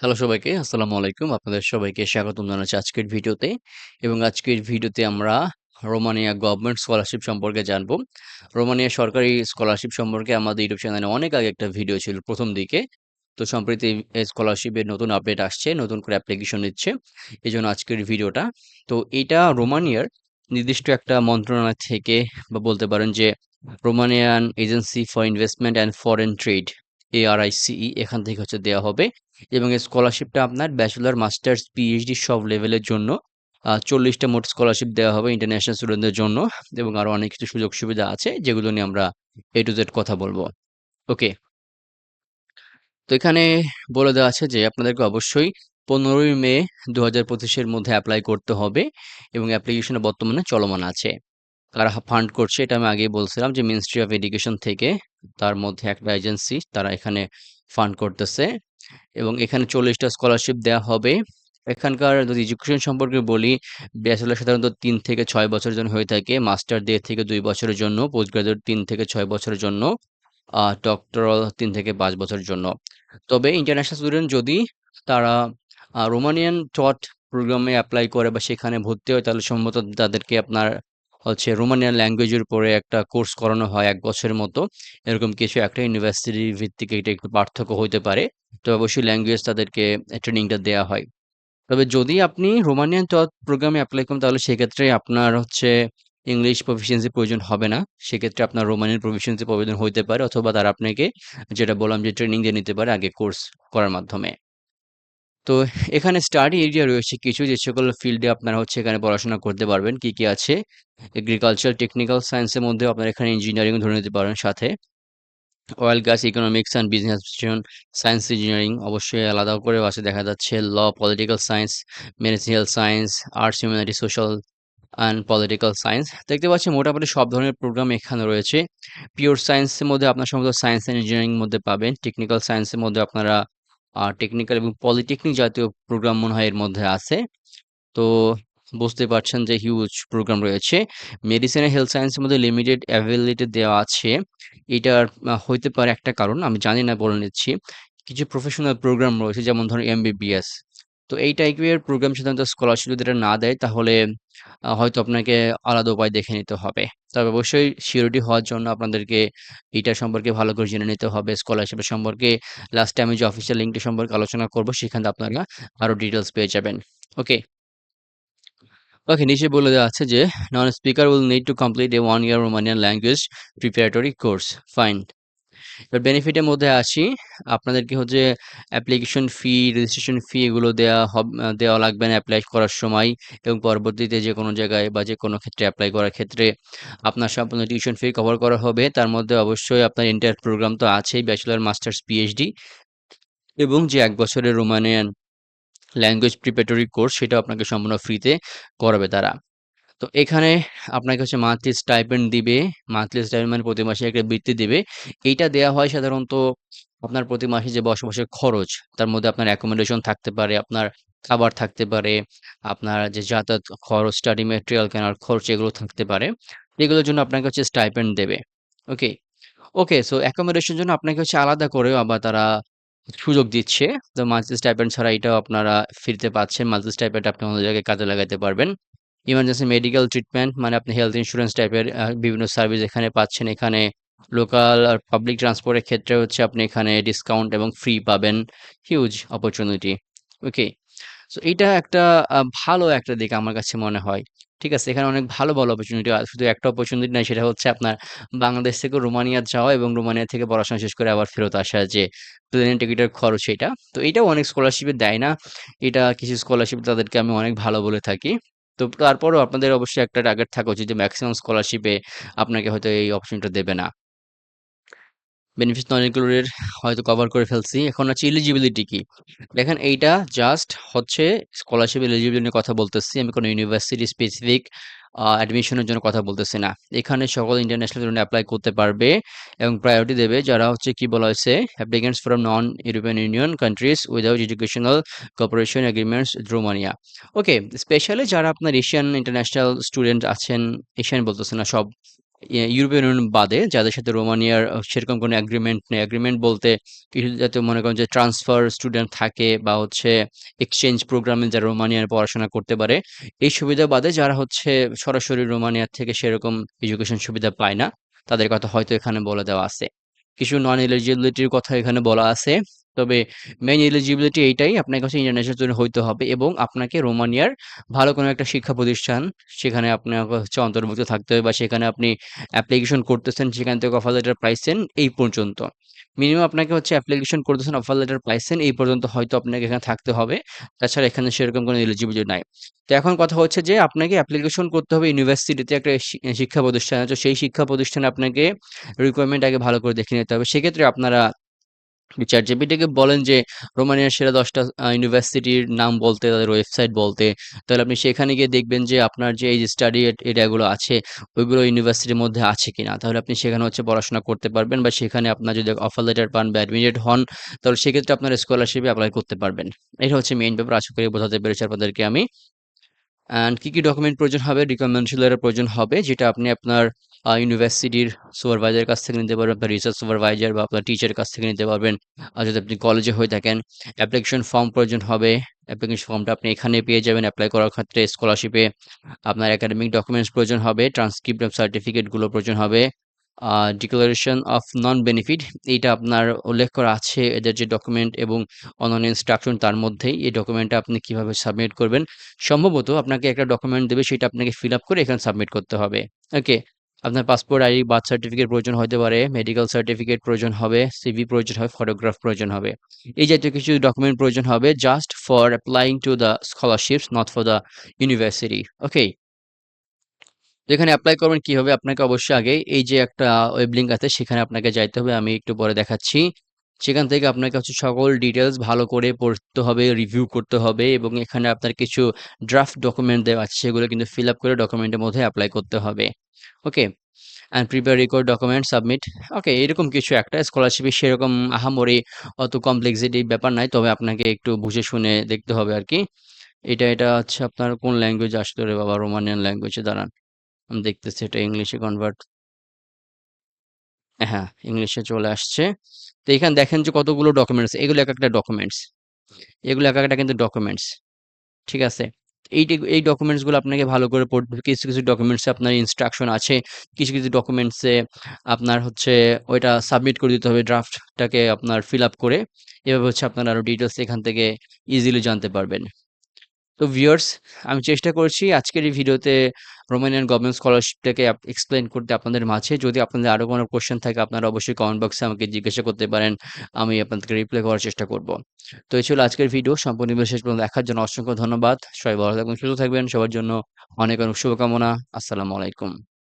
Hello সবাইকে, আসসালামু আলাইকুম। আপনাদের সবাইকে স্বাগতম জানাচ্ছি আজকের ভিডিওতে এবং আজকের ভিডিওতে আমরা রোমানিয়া গভর্নমেন্ট স্কলারশিপ সম্পর্কে জানব। রোমানিয়া সরকারি স্কলারশিপ সম্পর্কে আমাদের ইউটিউব চ্যানেলে অনেক আগে একটা ভিডিও ছিল প্রথম দিকে। তো সম্প্রতি এই স্কলারশিপের নতুন আপডেট আসছে, নতুন করে অ্যাপ্লিকেশন নিচ্ছে। এজন্য আজকের ভিডিওটা। তো এটা রোমানিয়ার নির্দিষ্ট একটা মন্ত্রণালয় থেকে বা বলতে পারেন যে Romanian agency for investment and foreign trade A R I C E এখান থেকে হচ্ছে দেওয়া হবে এবং এই স্কলারশিপটা আপনার ব্যাচেলার মাস্টার্স, পিএইচডি সব লেভেলের জন্য চল্লিশটা মোট স্কলারশিপ দেওয়া হবে ইন্টারন্যাশনাল স্টুডেন্টদের জন্য এবং আরও অনেক কিছু সুযোগ সুবিধা আছে যেগুলো নিয়ে আমরা এ টু জেড কথা বলব ওকে। তো এখানে বলে দেওয়া আছে যে আপনাদেরকে অবশ্যই ১৫ই মে ২০২৫ পঁচিশের মধ্যে অ্যাপ্লাই করতে হবে এবং অ্যাপ্লিকেশন বর্তমানে চলমান আছে। কারা ফান্ড করছে এটা আমি আগেই বলছিলাম যে মিনিস্ট্রি অফ এডুকেশন থেকে তার মধ্যে একটা এজেন্সি তারা এখানে ফান্ড করতেছে এবং এখানে চল্লিশটা স্কলারশিপ দেয়া হবে। এখানকার যদি এডুকেশন সম্পর্কে বলি, ব্যাচেলর সাধারণত ৩ থেকে ছয় বছরের জন্য হয়ে থাকে, মাস্টার ১.৫ থেকে দুই বছরের জন্য, পোস্ট গ্র্যাজুয়েট ৩ থেকে ছয় বছরের জন্য, ডক্টরাল তিন থেকে পাঁচ বছরের জন্য। তবে ইন্টারন্যাশনাল স্টুডেন্ট যদি তারা রোমানিয়ান টট প্রোগ্রামে অ্যাপ্লাই করে বা সেখানে ভর্তি হয় তাহলে সম্ভবত তাদেরকে আপনার হচ্ছে রোমানিয়ান ল্যাঙ্গুয়েজের উপরে একটা কোর্স করানো হয় এক বছরের মতো। এরকম কিছু একটা ইউনিভার্সিটি ভিত্তিক এটা একটু পার্থক্য হইতে পারে। তো অবশ্যই ল্যাঙ্গুয়েজ তাদেরকে ট্রেনিংটা দেওয়া হয়। তবে যদি আপনি রোমানিয়ান টট প্রোগ্রামে অ্যাপ্লাই করেন, তাহলে সেক্ষেত্রে আপনার হচ্ছে ইংলিশ প্রফিসিয়েন্সি প্রয়োজন হবে না। সেক্ষেত্রে আপনার রোমানিয়ান প্রফিসিয়েন্সি প্রয়োজন হইতে পারে, অথবা তারা আপনাকে যেটা বললাম যে ট্রেনিং দিয়ে নিতে পারে আগে কোর্স করার মাধ্যমে। তো এখানে স্টাডি এরিয়া রয়েছে কিছু যে সকল ফিল্ডে আপনারা হচ্ছে এখানে পড়াশোনা করতে পারবেন। কি, কি আছে? এগ্রিকালচার, টেকনিক্যাল সায়েন্সের মধ্যেও আপনারা এখানে ইঞ্জিনিয়ারিং ধরে নিতে পারেন সাথে। Oil, gas, economics and business science engineering অবশ্যই আলাদা করে আছে দেখা যাচ্ছে। Law, political science, medicinal science, arts, humanity, social and political science. দেখতে পাচ্ছি মোটামুটি সব ধরনের প্রোগ্রাম এখানে রয়েছে। পিওর সায়েন্সের মধ্যে আপনার সম্ভবত সায়েন্স অ্যান্ড ইঞ্জিনিয়ারিং মধ্যে পাবেন। টেকনিক্যাল সায়েন্সের মধ্যে আপনারা টেকনিক্যাল এবং পলিটেকনিক জাতীয় প্রোগ্রাম মনে হয় এর মধ্যে আছে। তো বুঝতে পারছেন যে হিউজ প্রোগ্রাম রয়েছে। মেডিসিন হেলথ সায়েন্সের মধ্যে লিমিটেড অ্যাভেইলেবিলিটি দেওয়া আছে। এটার হইতে পারে একটা কারণ, আমি জানি না, বলে নিচ্ছি। কিছু প্রফেশনাল প্রোগ্রাম রয়েছে, যেমন ধরুন এমবিবিএস। তো এই টাইপের প্রোগ্রাম সাধারণত স্কলারশিপ যদি এটা না দেয়, তাহলে হয়তো আপনাকে আলাদা উপায় দেখে নিতে হবে। তবে অবশ্যই সিওরিটি হওয়ার জন্য আপনাদেরকে এটা সম্পর্কে ভালো করে জেনে নিতে হবে। স্কলারশিপ সম্পর্কে লাস্টে আমি যে অফিসিয়াল লিঙ্কটি সম্পর্কে আলোচনা করব সেখানে আপনারা আরও ডিটেলস পেয়ে যাবেন। ওকে। ওকে, নিচে বলে দেওয়া আছে যে non speaker will need to complete a one year Romanian language preparatory course. Fine. এবার বেনিফিটের মধ্যে আসি। আপনাদেরকে হচ্ছে অ্যাপ্লিকেশন ফি, রেজিস্ট্রেশন ফি এগুলো দেওয়া হব দেওয়া লাগবে না অ্যাপ্লাই করার সময় এবং পরবর্তীতে যে কোনো জায়গায় বা যে কোনো ক্ষেত্রে অ্যাপ্লাই করার ক্ষেত্রে আপনার সম্পূর্ণ টিউশন ফি কভার করা হবে। তার মধ্যে অবশ্যই আপনার ইন্টার প্রোগ্রাম তো আছেই ব্যাচেলর, মাস্টার্স, পিএইচডি এবং যে এক বছরের রোমানিয়ান ল্যাঙ্গুয়েজ প্রিপারেটরি কোর্স সেটাও আপনাকে সম্পূর্ণ ফ্রিতে করাবে তারা। তো এখানে আপনাকে হচ্ছে মান্থলি স্টাইপেন্ড দিবে। মান্থলি স্টাইপেন্ড মানে প্রতি মাসে একটা বৃত্তি দিবে। এইটা দেয়া হয় সাধারণত আপনার প্রতি মাসে যে বসবাসের খরচ, তার মধ্যে আপনার অ্যাকোমোডেশন থাকতে পারে, আপনার খাবার থাকতে পারে, আপনার যে যাতায়াত খরচ, স্টাডি মেটেরিয়াল কেনার খরচ এগুলো থাকতে পারে। এগুলোর জন্য আপনাকে হচ্ছে স্টাইপেন্ড দেবে। ওকে। ওকে, সো অ্যাকোমোডেশন জন্য আপনাকে হচ্ছে আলাদা করেও আবার তারা সুযোগ দিচ্ছে। তো মান্থলি স্টাইপেন্ড ছাড়া এটাও আপনারা ফিরতে পাচ্ছেন। মান্থলি স্টাইপেন্ড আপনি অন্য জায়গায় কাজে লাগাতে পারবেন। ইমার্জেন্সি মেডিকেল ট্রিটমেন্ট মানে আপনি হেলথ ইন্স্যুরেন্স টাইপের বিভিন্ন সার্ভিস এখানে পাচ্ছেন। এখানে লোকাল আর পাবলিক ট্রান্সপোর্টের ক্ষেত্রে হচ্ছে আপনি এখানে ডিসকাউন্ট এবং ফ্রি পাবেন। Huge opportunity. ওকে। সো এটা একটা ভালো একটা দিক আমার কাছে মনে হয়। ঠিক আছে? এখানে অনেক ভালো, ভালো অপরচুনিটি। শুধু একটা অপরচুনিটি নাই সেটা হচ্ছে আপনার বাংলাদেশ থেকে রোমানিয়া যাওয়া এবং রোমানিয়া থেকে পড়াশোনা শেষ করে আবার ফেরত আসা যে প্লেন টিকিটের খরচ এটা। তো এটাও অনেক স্কলারশিপে দেয় না। এটা কিছু স্কলারশিপ তাদেরকে আমি অনেক ভালো বলে থাকি। তো তারপরও আপনাদের অবশ্যই একটা টার্গেট থাকা উচিত যে ম্যাক্সিমাম স্কলারশিপে আপনাকে হয়তো এই অপশনটা দেবে না। বেনিফিটস নন ইনক্লুডেড হয়তো কভার করে ফেলছি। এখন হচ্ছে এলিজিবিলিটি কি? দেখেন এইটা জাস্ট হচ্ছে স্কলারশিপ এলিজিবিলিটি নিয়ে কথা বলতেছি। আমি কোনো ইউনিভার্সিটি স্পেসিফিক অ্যাডমিশনের জন্য কথা বলতেছি না। এখানে সকল ইন্টারন্যাশনাল স্টুডেন্ট এপ্লাই করতে পারবে এবং প্রায়োরিটি দেবে যারা হচ্ছে কি বলা হয়েছে applicants from non European Union countries without educational cooperation agreements Romania. Okay, specially যারা আপনার এশিয়ান ইন্টারন্যাশনাল স্টুডেন্ট আছেন, এশিয়ান বলতেছে না সব ইউরোপিয়ান ইউনিয়ন বাদে যাদের সাথে রোমানিয়ার সেরকম কোনো এগ্রিমেন্ট নেই। এগ্রিমেন্ট বলতে কিছু যাতে মনে করেন যে ট্রান্সফার স্টুডেন্ট থাকে বা হচ্ছে এক্সচেঞ্জ প্রোগ্রামে যারা রোমানিয়ার পড়াশোনা করতে পারে। এই সুবিধা বাদে যারা হচ্ছে সরাসরি রোমানিয়ার থেকে সেরকম এডুকেশন সুবিধা পায় না, তাদের কথা হয়তো এখানে বলে দেওয়া আছে। কিছু নন এলিজিবিলিটির কথা এখানে বলা আছে। তবে মেইন এলিজিবিলিটি এইটাই আপনাকে হচ্ছে ইন্টারন্যাশনাল স্টুডেন্ট হইতে হবে এবং আপনাকে রোমানিয়ার ভালো কোনো একটা শিক্ষা প্রতিষ্ঠান সেখানে আপনার হচ্ছে অন্তর্ভুক্ত থাকতে হবে বা সেখানে আপনি অ্যাপ্লিকেশন করতেছেন, সেখান থেকে অফার লেটার পাইছেন এই পর্যন্ত। মিনিমাম আপনাকে হচ্ছে অ্যাপ্লিকেশন করতেছেন অফার লেটার পাইছেন, এই পর্যন্ত হয়তো আপনাকে এখানে থাকতে হবে। তাছাড়া এখানে সেরকম কোনো এলিজিবিলিটি নাই। তো এখন কথা হচ্ছে যে আপনাকে অ্যাপ্লিকেশন করতে হবে ইউনিভার্সিটিতে একটা শিক্ষা প্রতিষ্ঠান আছে। সেই শিক্ষা প্রতিষ্ঠানে আপনাকে রিকোয়ারমেন্ট আগে ভালো করে দেখে নিতে হবে। সেক্ষেত্রে আপনারা ChatGPT-কে বলেন যে রোমানিয়ার সেরা দশটা ইউনিভার্সিটির নাম বলতে, তাদের ওয়েবসাইট বলতে। তাহলে আপনি সেখানে গিয়ে দেখবেন যে আপনার যে এই যে স্টাডি এরিয়াগুলো আছে, ওইগুলো ইউনিভার্সিটির মধ্যে আছে কিনা। তাহলে আপনি সেখানে হচ্ছে পড়াশোনা করতে পারবেন বা সেখানে আপনার যদি অফার লেটার পান বা অ্যাডমিটেড হন, তাহলে সেক্ষেত্রে আপনার স্কলারশিপে এপ্লাই করতে পারবেন। এটা হচ্ছে মেইন ব্যাপার। আশা করি বোঝাতে পেরেছি আপনাদেরকে আমি। অ্যান্ড কী কী ডকুমেন্ট প্রয়োজন হবে? রিকমেন্ডেশন লেটার প্রয়োজন হবে যেটা আপনি আপনার ইউনিভার্সিটির সুপারভাইজারের কাছ থেকে নিতে পারবেন, আপনার রিসার্চ সুপারভাইজার বা আপনার টিচারের কাছ থেকে নিতে পারবেন। আর যদি আপনি কলেজে হয়ে থাকেন, অ্যাপ্লিকেশন ফর্ম প্রয়োজন হবে। অ্যাপ্লিকেশন ফর্মটা আপনি এখানে পেয়ে যাবেন অ্যাপ্লাই করার ক্ষেত্রে স্কলারশিপে। আপনার একাডেমিক ডকুমেন্টস প্রয়োজন হবে, ট্রান্সক্রিপ্ট সার্টিফিকেটগুলো প্রয়োজন হবে। ডিক্লারেশন অফ নন বেনিফিট এইটা আপনার উল্লেখ করা আছে এদের যে ডকুমেন্ট এবং অন্যান্য ইনস্ট্রাকশন তার মধ্যেই। এই ডকুমেন্টটা আপনি কীভাবে সাবমিট করবেন। সম্ভবত আপনাকে একটা ডকুমেন্ট দেবে সেটা আপনাকে ফিল আপ করে এখানে সাবমিট করতে হবে। ওকে? আপনার পাসপোর্ট আইডি, বার্থ সার্টিফিকেট প্রয়োজন হতে পারে, মেডিকেল সার্টিফিকেট প্রয়োজন হবে, সিভি প্রয়োজন হবে, ফটোগ্রাফ প্রয়োজন হবে। এই জাতীয় কিছু ডকুমেন্ট প্রয়োজন হবে just for applying to the scholarships not for the university. Okay? তো অ্যাপ্লাই করবেন করবেন হবে আপনাকে অবশ্যই আগে এই যে একটা ওয়েব লিঙ্ক আছে সেখানে আপনাকে যাইতে হবে। আমি একটু পরে দেখাচ্ছি। সেখান থেকে আপনাকে হচ্ছে সকল ডিটেলস ভালো করে পড়তে হবে, রিভিউ করতে হবে এবং এখানে আপনার কিছু ড্রাফট ডকুমেন্ট দেওয়া আছে সেগুলো কিন্তু ফিল আপ করে ডকুমেন্টের মধ্যে অ্যাপ্লাই করতে হবে। Okay? And prepare required document submit. Okay, এরকম কিছু একটা স্কলারশিপে সেরকম আহামরি অত কমপ্লেক্সিটি ব্যাপার নাই। তবে আপনাকে একটু বুঝে শুনে দেখতে হবে আর কি এটা, এটা হচ্ছে আপনার কোন ল্যাঙ্গুয়েজ আসতে বাবা? রোমানিয়ান ল্যাঙ্গুয়েজে দাঁড়ান। আমি দেখতেছি এটা ইংলিশে কনভার্ট হ্যাঁ, ইংলিশে চলে আসছে। তো এখানে দেখেন যে কতগুলো ডকুমেন্টস এগুলো এক একটা ডকুমেন্টস। এগুলো এক একটা কিন্তু ডকুমেন্টস। ঠিক আছে? এইটি এই ডকুমেন্টসগুলো আপনাকে ভালো করে পড়তে। কিছু, কিছু ডকুমেন্টসে আপনার ইনস্ট্রাকশন আছে। কিছু, কিছু ডকুমেন্টসে আপনার হচ্ছে ওইটা সাবমিট করে দিতে হবে ড্রাফটটাকে আপনার ফিল আপ করে। এভাবে হচ্ছে আপনারা আরও ডিটেইলস এখান থেকে ইজিলি জানতে পারবেন। তো ভিউয়ার্স আমি চেষ্টা করছি আজকের এই ভিডিওতে রোমানিয়ান গভর্নমেন্ট স্কলারশিপটাকে এক্সপ্লেন করতে আপনাদের মাঝে। যদি আপনাদের আরও কোনো কোয়েশ্চেন থাকে আপনারা অবশ্যই কমেন্ট বক্সে আমাকে জিজ্ঞাসা করতে পারেন। আমি আপনাদেরকে রিপ্লাই করার চেষ্টা করব। তো এই ছিল আজকের ভিডিও। সম্পূর্ণ শেষ পর্যন্ত দেখার জন্য অসংখ্য ধন্যবাদ। সবাই ভালো থাকবেন, সুস্থ থাকবেন। সবার জন্য অনেক, অনেক শুভকামনা। আসসালামু আলাইকুম।